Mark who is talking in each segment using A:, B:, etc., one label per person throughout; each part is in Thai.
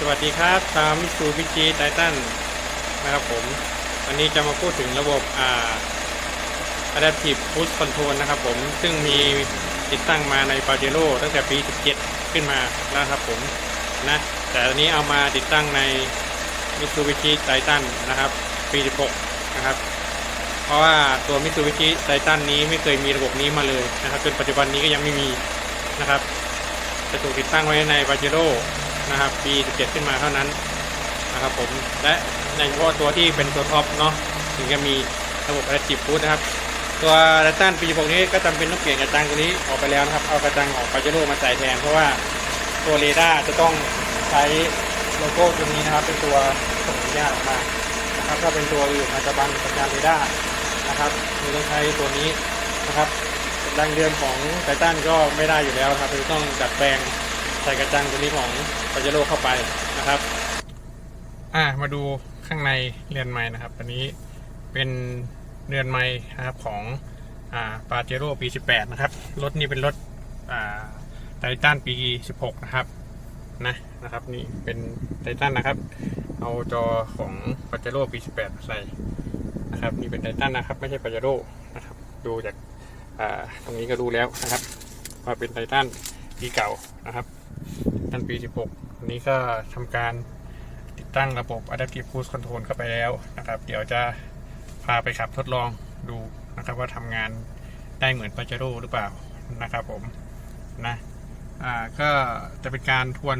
A: สวัสดีครับ ตามมิสูบิจิไททันนะครับผม วันนี้จะมาพูดถึงระบบอ่า Adaptive Cruise Control นะครับผม ซึ่งมีติดตั้งมาใน p a j e r o ตั้งแต่ปี 17 ขึ้นมาแล้วครับผมนะ แต่อันนี้เอามาติดตั้งใน Mitsubishi Titan นะครับ ปี 16 นะครับ เพราะว่าตัว Mitsubishi Titan นี้ไม่เคยมีระบบนี้มาเลยนะครับ จนปัจจุบันนี้ก็ยังไม่มีนะครับจะถูกติดตั้งไว้ใน p a j e r o นะครับปี17 ขึ้นมาเท่านั้นนะครับผมและในเฉพาะตัวที่เป็นตัวท็อปเนาะถึงจะมีระบบ Adaptive Cruise นะครับ ตัวดัตตันปี16นี้ก็จำเป็นต้องเปลี่ยนกระจังตัวนี้ออกไปแล้วนะครับ เอากระจังของ p a j e r o มาใส่แทน เพราะว่าตัวเรดาร์จะต้องใช้โลโก้ตัวนี้นะครับ เป็นตัวส่งสัญญาณออกมานะครับถ้าเป็นตัวอื่นอาจจะบังสัญญาณเรดาร์นะครับคือต้องใช้ตัวนี้นะครับแรงเดือนของไททันก็ไม่ได้อยู่แล้วครับคือต้องดัดแปลง ใส่กระจังตัวนี้ของปาเจโร่เข้าไปนะครับ อ่ามาดูข้างในเรือนไม้นะครับ อันนี้เป็นเรือนไม้นะครับของอ่าปาเจโร่ปี 18 นะครับ รถนี้เป็นรถอ่าไททันปี 16 นะครับนะนะครับนี่เป็นไททันนะครับ เอาจอของปาเจโร่ปี 18 ใส่นะครับนี่เป็นไททันนะครับ ไม่ใช่ปาเจโร่นะครับ ดูจากอ่าตรงนี้ก็รู้แล้วนะครับ ว่าเป็นไททันปีเก่านะครับ ไททันปี 16 อันนี้ก็ทำการติดตั้งระบบ Adaptive Cruise Control เข้าไปแล้วนะครับ เดี๋ยวจะพาไปขับทดลองดูนะครับว่าทำงานได้เหมือน p a j e r o หรือเปล่านะครับผมนะอ่าก็จะเป็นการทวน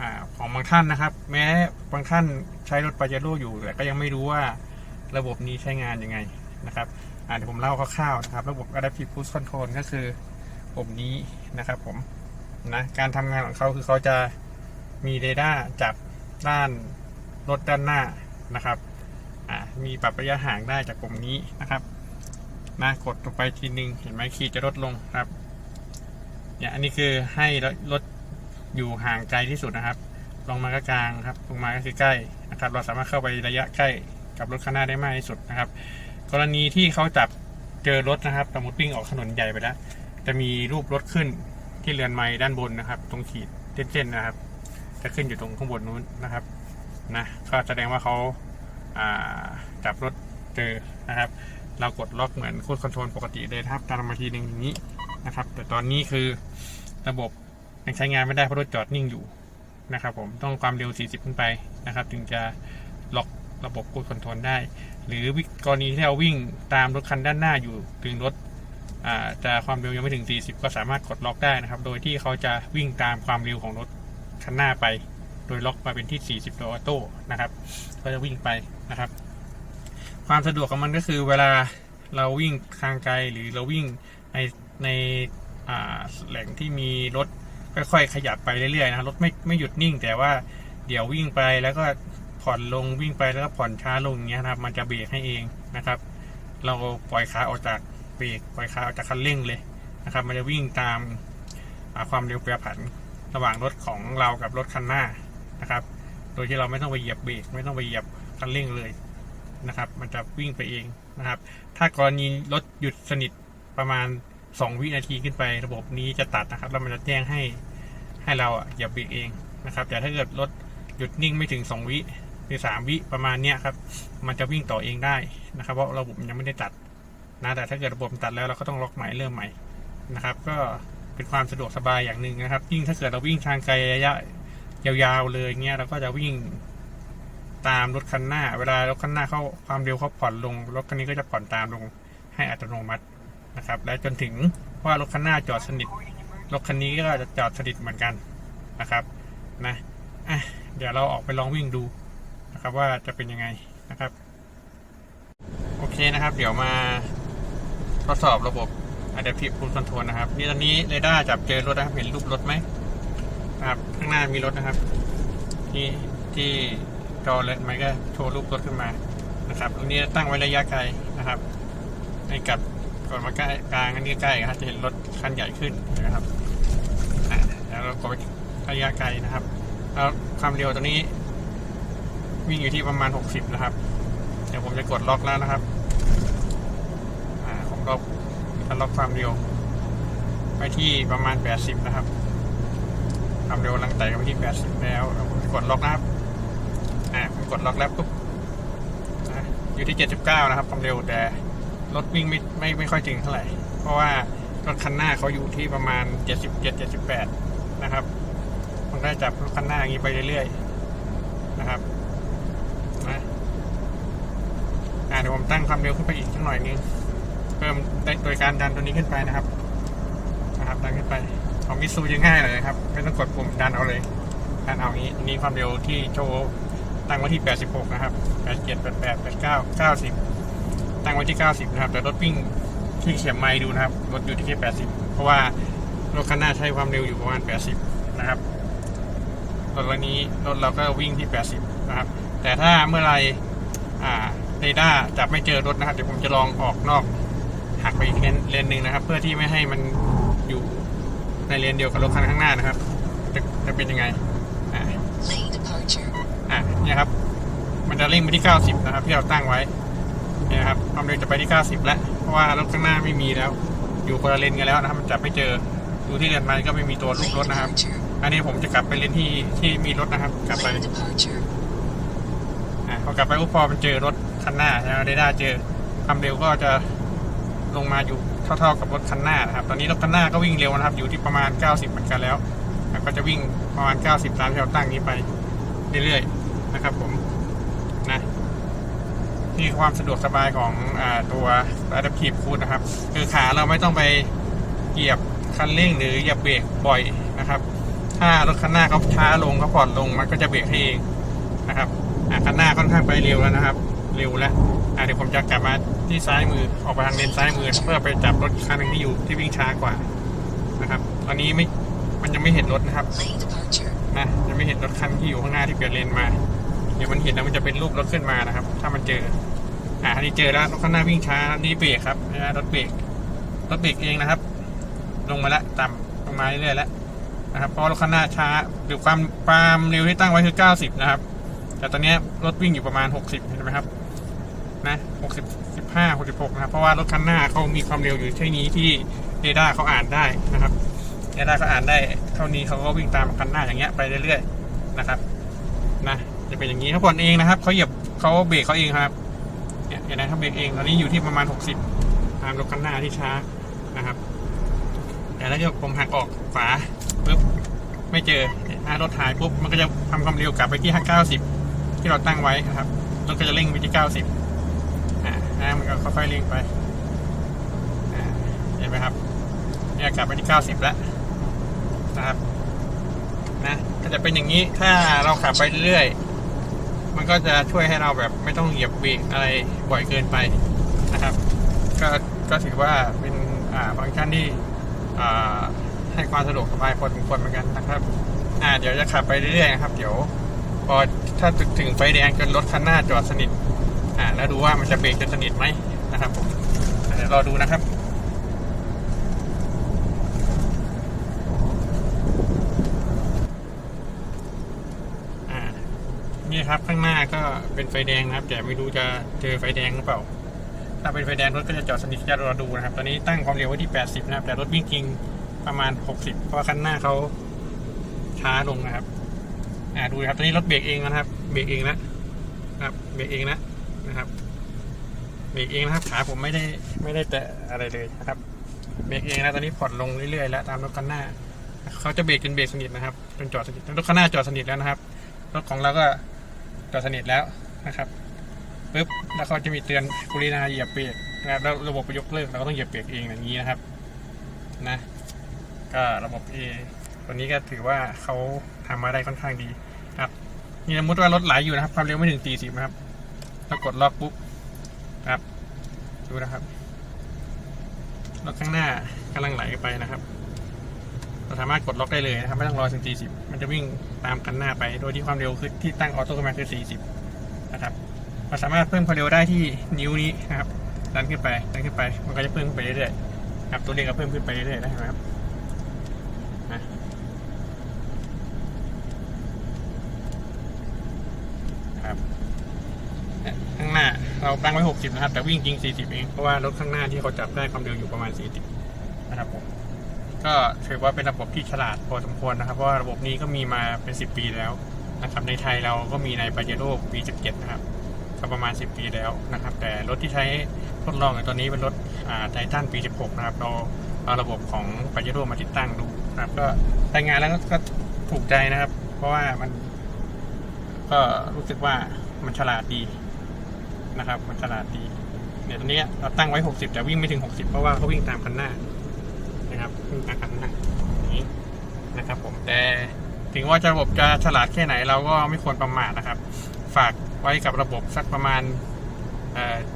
A: อาของบางท่านนะครับ แม้บางท่านใช้รถ p a j e r o อยู่แต่ก็ยังไม่รู้ว่าระบบนี้ใช้งานยังไงนะครับอ่าเดี๋ยวผมเล่าคร่าวๆนะครับ ระบบ Adaptive Cruise Control ก็คือระบบนี้นะครับผม นะการทำงานของเขาคือเขาจะมีเรดาร์จับด้านรถด้านหน้านะครับมีปรับระยะห่างได้จากปุ่มนี้นะครับนะกดลงไปทีนึงเห็นไหมขีดจะลดลงครับเนี่ยอันนี้คือให้รถอยู่ห่างไกลที่สุดนะครับ ลงมาก็กลางครับ ลงมาก็คือใกล้นะครับ เราสามารถเข้าไประยะใกล้กับรถข้างหน้าได้มากที่สุดนะครับ กรณีที่เขาจับเจอรถนะครับสมมติวิ่งออกถนนใหญ่ไปแล้ว จะมีรูปรถขึ้น ที่เรือนไม้ด้านบนนะครับ ตรงขีดเส้นๆนะครับ จะขึ้นอยู่ตรงข้างบนนู้นนะครับนะก็แสดงว่าเขาจับรถเจอนะครับ เรากดล็อกเหมือนคูดคอนโทรลปกติเลยนะครับตามมาทีหนึ่งอย่างนี้นะครับ แต่ตอนนี้คือระบบยังใช้งานไม่ได้เพราะรถจอดนิ่งอยู่นะครับผมต้องความเร็ว 40 ขึ้นไปนะครับ ถึงจะล็อกระบบคูดคอนโทรลได้ หรือกรณีที่เราวิ่งตามรถคันด้านหน้าอยู่ถึงรถ จะความเร็วยังไม่ถึง 40 ก็สามารถกดล็อกได้นะครับ โดยที่เขาจะวิ่งตามความเร็วของรถคันหน้าไป โดยล็อกมาเป็นที่ 40โลออโต้นะครับ ก็จะวิ่งไปนะครับ ความสะดวกของมันก็คือเวลาเราวิ่งทางไกลหรือเราวิ่งในในแหล่งที่มีรถค่อยๆขยับไปเรื่อยๆนะครับรถไม่ไม่หยุดนิ่ง แต่ว่าเดี๋ยววิ่งไปแล้วก็ผ่อนลงวิ่งไปแล้วก็ผ่อนช้าลงอย่างเงี้ยนะครับ มันจะเบรกให้เองนะครับ เราปล่อยขาออกจาก เบรกปล่อยขาจากคันเร่งเลยนะครับ มันจะวิ่งตามความเร็วแปรผันระหว่างรถของเรากับรถคันหน้านะครับ โดยที่เราไม่ต้องไปเหยียบเบรกไม่ต้องไปเหยียบคันเร่งเลยนะครับ มันจะวิ่งไปเองนะครับ ถ้ากรณีรถหยุดสนิทประมาณ 2 วินาทีขึ้นไประบบนี้จะตัดนะครับ แล้วมันจะแจ้งให้ให้เราเหยียบเบรกเองนะครับ แต่ถ้าเกิดรถหยุดนิ่งไม่ถึง 2 วิหรือ3วิประมาณเนี้ยครับ มันจะวิ่งต่อเองได้นะครับ เพราะระบบมันยังไม่ได้ตัด นะแต่ถ้าเกิดระบบตัดแล้วเราก็ต้องล็อกใหม่เริ่มใหม่นะครับ ก็เป็นความสะดวกสบายอย่างหนึ่งนะครับ ยิ่งถ้าเกิดเราวิ่งทางไกลระยะยาวๆเลยเงี้ยเราก็จะวิ่งตามรถคันหน้า เวลารถคันหน้าเขาความเร็วเขาผ่อนลงรถคันนี้ก็จะผ่อนตามลงให้อัตโนมัตินะครับ และจนถึงว่ารถคันหน้าจอดสนิทรถคันนี้ก็จะจอดสนิทเหมือนกันนะครับนะอะเดี๋ยวเราออกไปลองวิ่งดูนะครับว่าจะเป็นยังไงนะครับ โอเคนะครับ เดี๋ยวมา ทดสอบระบบ Adaptive Cruise Control นะครับ นี่ตอนนี้เรดาร์จับเจอรถนะครับ เห็นรูปรถไหมนะครับ ข้างหน้ามีรถนะครับ ที่ที่จอเลยมันก็โชว์รูปรถขึ้นมานะครับ ตรงนี้ตั้งไว้ระยะไกลนะครับ ให้กับก่อนมาใกล้กลางอันนี้ใกล้ครับจะเห็นรถคันใหญ่ขึ้นนะครับแล้วเรากดระยะไกลนะครับแล้วความเร็วตัวนี้วิ่งอยู่ที่ประมาณ 60 นะครับ เดี๋ยวผมจะกดล็อกแล้วนะครับ อ่าผมก็จะล็อกความเร็วไปที่ประมาณ 80 นะครับความเร็วลังไต่ไปที่ 80 แล้วกดล็อกนะครับอ่าผมกดล็อกแล้วปุ๊บนะอยู่ที่ 79 นะครับความเร็วแต่รถวิ่งไม่ไม่ไม่ค่อยถึงเท่าไหร่ เพราะว่ารถคันหน้าเขาอยู่ที่ประมาณ 77 78 นะครับมันก็จะจับรถคันหน้าอย่างนี้ไปเรื่อยๆนะครับนะอ่าเดี๋ยวผมตั้งความเร็วขึ้นไปอีกสักหน่อยนึง พิ่มโดยการดันตัวนี้ขึ้นไปนะครับนะครับดันขึ้นไปของมิซูจะง่ายเลยครับไม่ต้องกดปุ่มดันเอาเลยดันเอางี้อันนี้ความเร็วที่โชว์ตั้งไว้ที่ 86 นะครับ 87 88 89 90 ตั้งไว้ที่ 90 นะครับ แต่รถวิ่งที่เขียนไมล์ดูนะครับ รถอยู่ที่แค่ 80 เพราะว่ารถคันหน้าใช้ความเร็วอยู่ประมาณ 80 นะครับรถวันนี้รถเราก็วิ่งที่ 80 นะครับ แต่ถ้าเมื่อไรอ่าเรดาร์จับไม่เจอรถนะครับ เดี๋ยวผมจะลองออกนอก หักไปอีกเลนเลนหนึ่งนะครับ เพื่อที่ไม่ให้มันอยู่ในเลนเดียวกับรถคันข้างหน้านะครับ จะจะเป็นยังไงอ่า
B: Lane departure.
A: อะเนี่ยครับ มันจะเร่งไปที่ 90 นะครับ ที่เราตั้งไว้เนี่ยครับความเร็วจะไปที่ 90 แล้ว เพราะว่ารถข้างหน้าไม่มีแล้ว อยู่คนละเลนกันแล้วนะครับ มันจับไม่เจอดูที่เลนไม้ก็ไม่มีตัวรูป
B: Lane
A: รถนะครับ อันนี้ผมจะกลับไปเลนที่ที่มีรถนะครับ กลับไปอะพอกลับไปปุ๊บพอมันเจอรถคันหน้าใช่ไหมเรดาร์เจอความเร็วก็จะ ลงมาอยู่เท่าๆกับรถคันหน้านะครับ ตอนนี้รถคันหน้าก็วิ่งเร็วนะครับ อยู่ที่ประมาณ 90 เหมือนกันแล้ว ก็จะวิ่งประมาณ 90 ตามที่เราตั้งนี้ไปเรื่อยๆนะครับ ผมนะนี่ความสะดวกสบายของอตัว Adaptive Cruise นะครับ คือขาเราไม่ต้องไปเหยียบคันเร่งหรือเหยียบเบรกบ่อยนะครับ ถ้ารถคันหน้าเขาช้าลงเขาผ่อนลงมันก็จะเบรกให้เองนะครับคันหน้าค่อนข้างไปเร็วแล้วนะครับ เร็วแล้วอะเดี๋ยวผมจะกลับมาที่ซ้ายมือออกไปทางเลนซ้ายมือ เพื่อไปจับรถอีกคันหนึ่งที่อยู่ที่วิ่งช้ากว่านะครับ ตอนนี้ไม่มันยังไม่เห็นรถนะครับ
B: Lane departure.
A: นะยังไม่เห็นรถคันที่อยู่ข้างหน้าที่เปลี่ยนเลนมาเดี๋ยวมันเห็นแล้วมันจะเป็นรูปรถขึ้นมานะครับ ถ้ามันเจออะอันนี้เจอแล้วรถข้างหน้าวิ่งช้านี่เบรกครับนะรถเบรกรถเบรกเองนะครับ ลงมาแล้วต่ำลงมาเรื่อยๆแล้วนะครับเพราะรถข้างหน้าช้าหรือความความเร็วที่ตั้งไว้คือ 90 นะครับ แต่ตอนเนี้ยรถวิ่งอยู่ประมาณ 60 เห็นไหมครับ นะ60 15 66นะครับ เพราะว่ารถคันหน้าเขามีความเร็วอยู่เท่านี้ที่เรดาร์เขาอ่านได้นะครับเรดาร์เขาอ่านได้ เท่านี้เขาก็วิ่งตามคันหน้าอย่างเงี้ยไปเรื่อยๆนะครับนะจะเป็นอย่างนี้เขาผ่อนเองนะครับเขาเหยียบเขาเบรกเขาเองครับเนี่ยเห็นไหมเขาเบรกเองตอนนี้อยู่ที่ประมาณ60ตามรถคันหน้าที่ช้านะครับ แต่ถ้าเกิดผมหักออกฝาปุ๊บไม่เจอถ้ารถหายปุ๊บมันก็จะทำความเร็วกลับไปที่90ที่เราตั้งไว้นะครับรถก็จะเร่งไปที่90อ่า นะมันก็ค่อยๆเร่งไปเห็นไหมครับเนี่ยกลับไปที่ 90 แล้วนะครับนะก็จะเป็นอย่างนี้ถ้าเราขับไปเรื่อยๆมันก็จะช่วยให้เราแบบไม่ต้องเหยียบเบรกอะไรบ่อยเกินไปนะครับ ก็ก็ถือว่าเป็นอ่าฟังก์ชันที่อ่าให้ความสะดวกสบายพอสมควรเหมือนกันนะครับอ่าเดี๋ยวจะขับไปเรื่อยๆนะครับ เดี๋ยวพอถ้าถึงไฟแดงจนรถคันหน้าจอดสนิท อ่าแล้วดูว่ามันจะเบรกจะสนิทไหมนะครับผมเดี๋ยวรอดูนะครับนี่ครับข้างหน้าก็เป็นไฟแดงนะครับ แต่ไม่รู้จะเจอไฟแดงหรือเปล่า ถ้าเป็นไฟแดงรถก็จะจอดสนิทจะรอดูนะครับ ตอนนี้ตั้งความเร็วไว้ที่ 80 นะครับ แต่รถวิ่งจริงประมาณ 60 เพราะว่าคันหน้าเขาช้าลงนะครับ อ่าดูครับตอนนี้รถเบรกเองนะครับ เบรกเองนะครับ เบรกเองนะ นะครับเบรกเองนะครับขาผมไม่ได้ไม่ได้แตะอะไรเลยนะครับเบรกเองนะตอนนี้ผ่อนลงเรื่อยๆแล้วตามรถคันหน้า เขาจะเบรกจนเบรกสนิทนะครับจนจอดสนิทรถคันหน้าจอดสนิทแล้วนะครับรถของเราก็จอดสนิทแล้วนะครับปุ๊บแล้วเขาจะมีเตือนกรุณาเหยียบเบรกนะครับแล้วระบบยกเลิกเราก็ต้องเหยียบเบรกเองอย่างนี้นะครับนะก็ระบบ A ตัวนี้ก็ถือว่าเขาทำมาได้ค่อนข้างดีครับนี่สมมติว่ารถไหลอยู่นะครับความเร็วไม่ถึง40นะครับ แล้วกดล็อกปุ๊บครับ ดูนะครับรถข้างหน้ากำลังไหลไปนะครับ เราสามารถกดล็อกได้เลยนะครับ ไม่ต้องรอถึง 40 มันจะวิ่งตามคันหน้าไป โดยที่ความเร็วคือที่ตั้งออโต้ขึ้นมาคือ 40 นะครับเราสามารถเพิ่มความเร็วได้ที่นิ้วนี้นะครับดันขึ้นไปดันขึ้นไป มันก็จะเพิ่มขึ้นไปเรื่อยๆครับ ตัวเลขก็เพิ่มขึ้นไปเรื่อยๆนะครับครับเนี่ยข้างหน้า เราตั้งไว้60นะครับ แต่วิ่งจริง40เอง เพราะว่ารถข้างหน้าที่เขาจับได้ความเร็วอยู่ประมาณ40นะครับผมก็ถือว่าเป็นระบบที่ฉลาดพอสมควรนะครับ เพราะว่าระบบนี้ก็มีมาเป็น10ปีแล้วนะครับในไทยเราก็มีในปาเจโร่ปี17 นะครับก็ประมาณ 10 ปีแล้วนะครับ แต่รถที่ใช้ทดลองในตอนนี้เป็นรถไททันปี 16 นะครับ เราเอาระบบของปาเจโร่มาติดตั้งดูนะครับ ก็รายงานแล้วก็ถูกใจนะครับ เพราะว่ามัน ก็รู้สึกว่ามันฉลาดดี นะครับ มันฉลาดดีเนี่ยตอนนี้เราตั้งไว้ 60 แต่วิ่งไม่ถึง 60 เพราะว่าเขาวิ่งตามคันหน้านะครับวิ่งตามคันหน้าอย่างนี้นะครับ ผมแต่ถึงว่าจะระบบจะฉลาดแค่ไหนเราก็ไม่ควรประมาทนะครับ ฝากไว้กับระบบสักประมาณ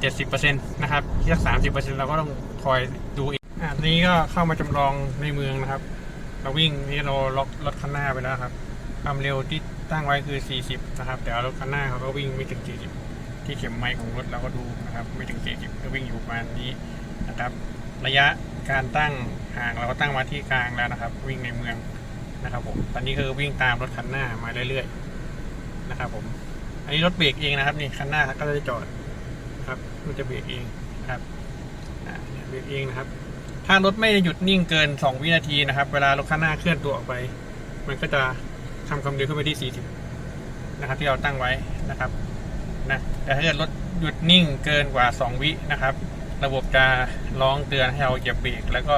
A: เจ็ดสิบเปอร์เซ็นต์นะครับที่สักสามสิบเปอร์เซ็นต์เราก็ต้องคอยดูอีกอะทีนี้ก็เข้ามาจำลองในเมืองนะครับ เราวิ่งนี่เราล็อกรถคันหน้าไปแล้วครับความเร็วที่ตั้งไว้คือ40นะครับแต่รถคันหน้าเขาก็วิ่งไม่ถึง40 ที่เข็มไม้ของรถเราก็ดูนะครับไม่ถึง40ก็วิ่งอยู่ประมาณนี้นะครับ ระยะการตั้งห่างเราก็ตั้งมาที่กลางแล้วนะครับ วิ่งในเมืองนะครับผมตอนนี้คือวิ่งตามรถคันหน้ามาเรื่อยๆนะครับผมอันนี้รถเบรกเองนะครับนี่คันหน้าก็จะจอดนะครับมันจะเบรกเองนะครับเนี่ยเบรกเองนะครับ ถ้ารถไม่หยุดนิ่งเกิน 2 วินาทีนะครับ เวลารถข้างหน้าเคลื่อนตัวออกไป มันก็จะทำความเร็วขึ้นไปที่ 40 นะครับ ที่เราตั้งไว้นะครับ นะแต่ถ้าเกิดรถหยุดนิ่งเกินกว่า 2 วินะครับ ระบบจะร้องเตือนให้เราเหยียบเบรกแล้วก็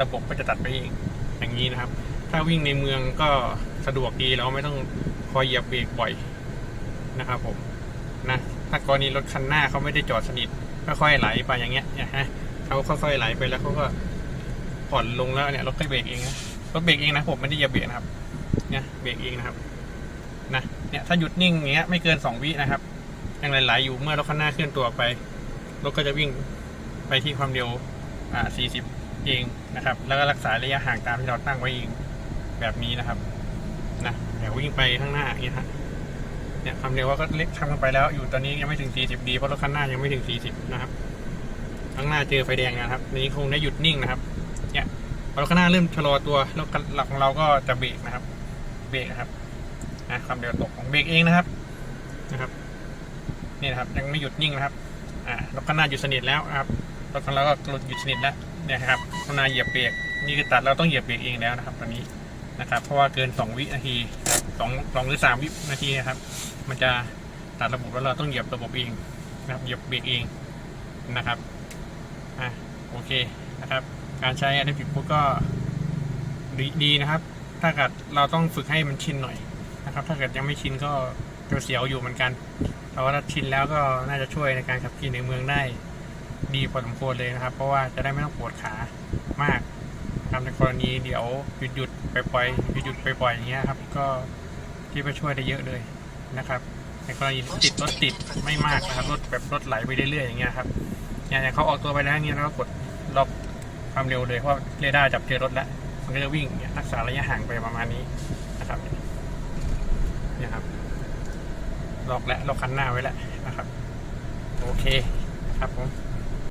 A: ระบบก็จะตัดไปเองอย่างนี้นะครับ ถ้าวิ่งในเมืองก็สะดวกดีเราไม่ต้องคอยเหยียบเบรกบ่อยนะครับผมนะถ้ากรณีรถคันหน้าเขาไม่ได้จอดสนิทค่อยๆไหลไปอย่างเงี้ยนี่ยฮะเขาค่อยๆไหลไปแล้วเขาก็ผ่อนลงแล้วเนี่ยรถค่อยเบรกเองนะรถเบรกเองนะผมไม่ได้เหยียบเบรกนะครับเนี่ยเบรกเองนะครับนะเนี่ยถ้าหยุดนิ่งอย่างเงี้ยไม่เกินสองวินะครับ ยังไหลๆอยู่เมื่อรถข้างหน้าเคลื่อนตัวไปรถก็จะวิ่งไปที่ความเร็วอ่า40 เองนะครับ แล้วก็รักษาระยะห่างตามที่เราตั้งไว้เองแบบนี้นะครับนะเดี๋ยววิ่งไปข้างหน้าอย่างเงี้ฮะเนี่ยความเร็วก็เล็กทำกันไปแล้ว อยู่ตอนนี้ยังไม่ถึง 40 ดีเพราะรถข้างหน้ายังไม่ถึง 40 นะครับ ข้างหน้าเจอไฟแดงนะครับนี้คงได้หยุดนิ่งนะครับ เนี่ยพอรถข้างหน้าเริ่มชะลอตัวรถหลักของเราก็จะเบรกนะครับ เบรกนะครับนะความเร็วตกของเบรกเองนะครับนะครับ นี่นะครับ ยังไม่หยุดนิ่งนะครับอ่ารถข้างหน้าหยุดสนิทแล้วครับรถของเราก็หยุดสนิทแล้วเนี่ยครับข้างหน้าเหยียบเบรกนี่คือตัดเราต้องเหยียบเบรกเองแล้วนะครับ ตอนนี้นะครับ เพราะว่าเกิน 2 วินาทีสองสองหรือ3วินาทีนะครับ มันจะตัดระบบแล้วเราต้องเหยียบระบบเองนะครับเหยียบเบรกเองนะครับอะโอเคนะครับ การใช้ Adaptive Push ก็ดีดีนะครับ ถ้าเกิดเราต้องฝึกให้มันชินหน่อยนะครับ ถ้าเกิดยังไม่ชินก็จะเสียวอยู่เหมือนกัน แต่ว่าถ้าชินแล้วก็น่าจะช่วยในการขับขี่ในเมืองได้ดีพอสมควรเลยนะครับ เพราะว่าจะได้ไม่ต้องปวดขามากครับในกรณีเดี๋ยวหยุดหยุดไปปล่อยหยุดหยุดไปปล่อยอย่างเงี้ยครับ ก็ที่ไปช่วยได้เยอะเลยนะครับ ในกรณีติดรถติดไม่มากนะครับรถแบบรถไหลไปเรื่อยๆอย่างเงี้ยครับอย่างอย่างเขาออกตัวไปแล้วเนี่ยเราก็กดล็อกความเร็วเลยเพราะเรดาร์จับเจอรถแล้วมันก็จะวิ่งเนี่ยรักษาระยะห่างไปประมาณนี้นะครับเนี่ยครับ ล็อกและล็อกคันหน้าไว้แล้วนะครับ โอเคครับผม